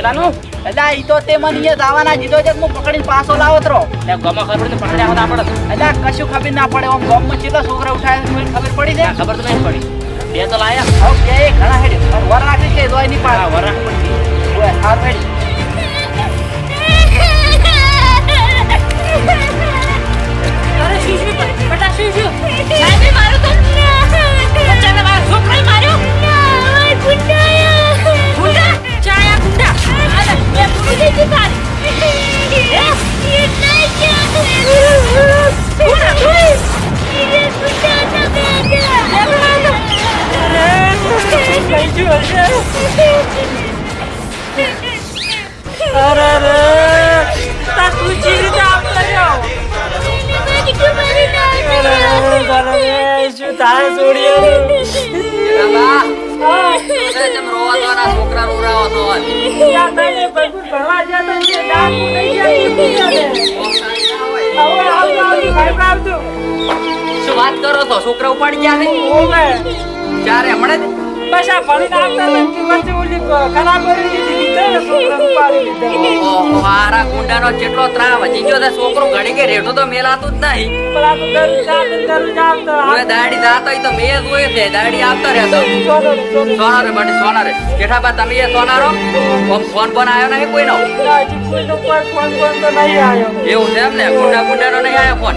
પેલાનું? ઈ તો તે મને અહીંયા જવાના દીધો છે હું પકડીને પાછો લાવો તરો એટલે ગમો ખબર આપણે એટલે કશું ખબર ના પડે. આમ ગામમાં કેટલા છોકરા ઉઠાય ખબર પડી જાય ખબર તો નહીં પડી. બે તો લાયા. હવે બે ઘણા હેડે. વર રાખી કે દોયની પાડા? વર રાખી અરે રે. તું જીવી રીતે આમ કર્યો. શું તારે શું તો છોકરા ઉપાડી ગયા ને ચારે હમણાં જ? ઓહો, હારા ગુંડાનો જેટલો ત્રાવ હજી ગયો છોકરો ઘડી કે રેઠો તો મેલાતું જ નહીં. હવે દાડી જાતો હોય તો મેં જોયે છે દાડી આવતો રહેતો. સોના રે બટે સોના રે જેઠાબા તમે એ સોનારો? ફોન ફોન ફોન આવ્યો નહીં કોઈનો એવું છે એમ ને? ગુંડા ગુંડાનો નહીં આવ્યો ફોન?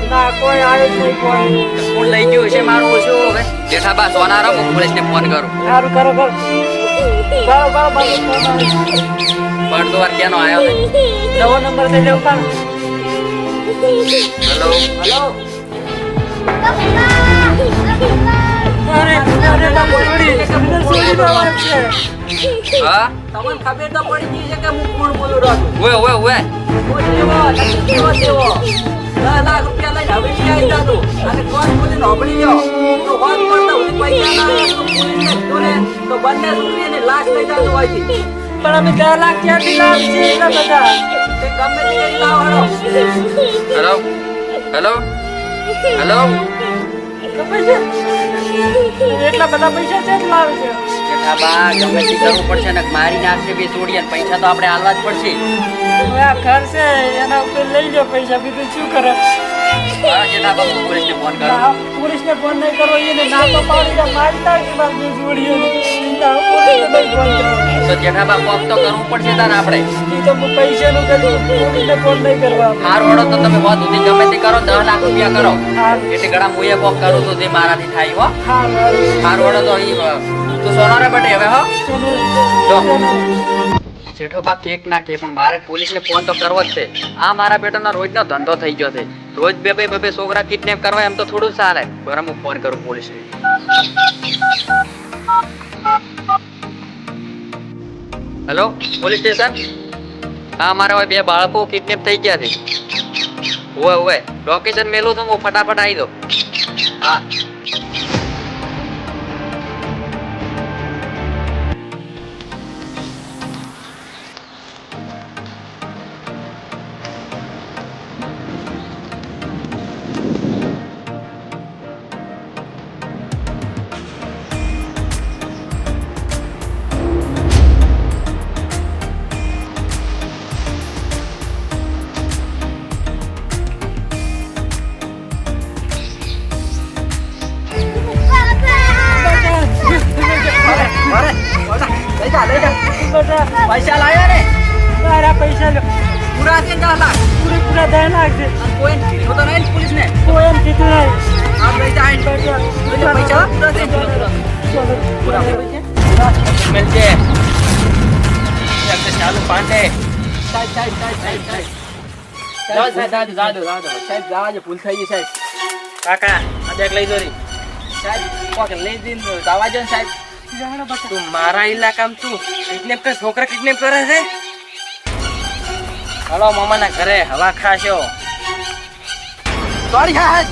હું લઈ ગયું છે મારું ઓછું હવે. જેઠાબા સોના રમ પોલીસને ફોન કરું. પડતો વાર ક્યાંનો આવ્યો? નવો નંબર દે જાવ કાં? હેલો? હેલો? અરે અરે છે હા? તમને ખબર તો પડી ગઈ છે કે હું કોણ બોલું રહ્યો છું. ઓય ઓય ઓય. દેવો દેવો દેવો લાખ રૂપિયા લઈને હવે આવી જાતો અને કોણ હોબળી ગયો તો હોત પડતા હું પૈસા ના તો બંને છોકરીને લાશ લઈ જાતો હોય છે. પણ અમે ચાર લાખ ક્યાંથી લાવશે એટલા બધા? ગમે તે કરી લાવો હેલો હેલો હેલો તો પછી એટલા બધા પૈસા છે ગમે તે કરવું પડશે ને મારી નાખશે બે ને પૈસા તો આપણે હાલવા જ પડશે. ઘર છે એના ઉપર લઈ લો પૈસા બીજું શું કરે? પોલીસને ફોન કરું પોલીસને ફોન નહીં કરવો એને ના તો પાડી દે મારતા કે ના તો કરવું પડશે તાર આપણે. ઈ તો હું પૈસાનું કર્યું પોલીસને ફોન નહીં કરવા હાર વડો તો તમે વાત સુધી ગમે તે કરો દસ લાખ રૂપિયા કરો. એટલે ગળા હું એ કરું તો તે મારાથી થાય હો. હાર વડો તો ઈ તું સોનો રે બટે હવે હો. જો. જેઠો બા કેક ના કે, પણ મારે પોલીસને ફોન તો કરવો જ છે. આ મારા બેટાનો રોજનો ધંધો થઈ ગયો છે. રોજ બે બે બે છોકરા કિડનેપ કરવા એમ તો થોડું ચાલે બરાબર હું ફોન કરું પોલીસને. હેલો પોલીસ સ્ટેશન હા, મારા હવે બે બાળકો કિડનેપ થઈ ગયા છે. ઓવે ઓવે લોકેશન મેલું તો હું ફટાફટ આવી દો હા. અરે અરે લઈ જા લઈ જા બધા પૈસા લાવ્યા ને તારા પૈસા લો. પૂરા છે દસ લાખ પૂરે પૂરા દસ લાખ છે કોઈ કીધું. તો નહીં પોલીસ ને કોઈ એમ કીધું નહીં. જા આઈને. લઈ જા પૈસા પૂરા છે? પૂરા પૈસા? મિલજે પાંડે સાહેબ સાહેબ સાહેબ સાહેબ સાહેબ. સાહેબ જાજો સાહેબ જાજો ભૂલ થઈ ગઈ સાહેબ. કાકા આ બેગ લઈ દોરી સાહેબ કોક લઈ દીન દાવા જો સાહેબ. તું મારા ઇલાકામાં તું કિડનેપ કર છોકરા કિડનેપ કરે છે? હલો મામાના ઘરે હવા ખાશો. સોરી હા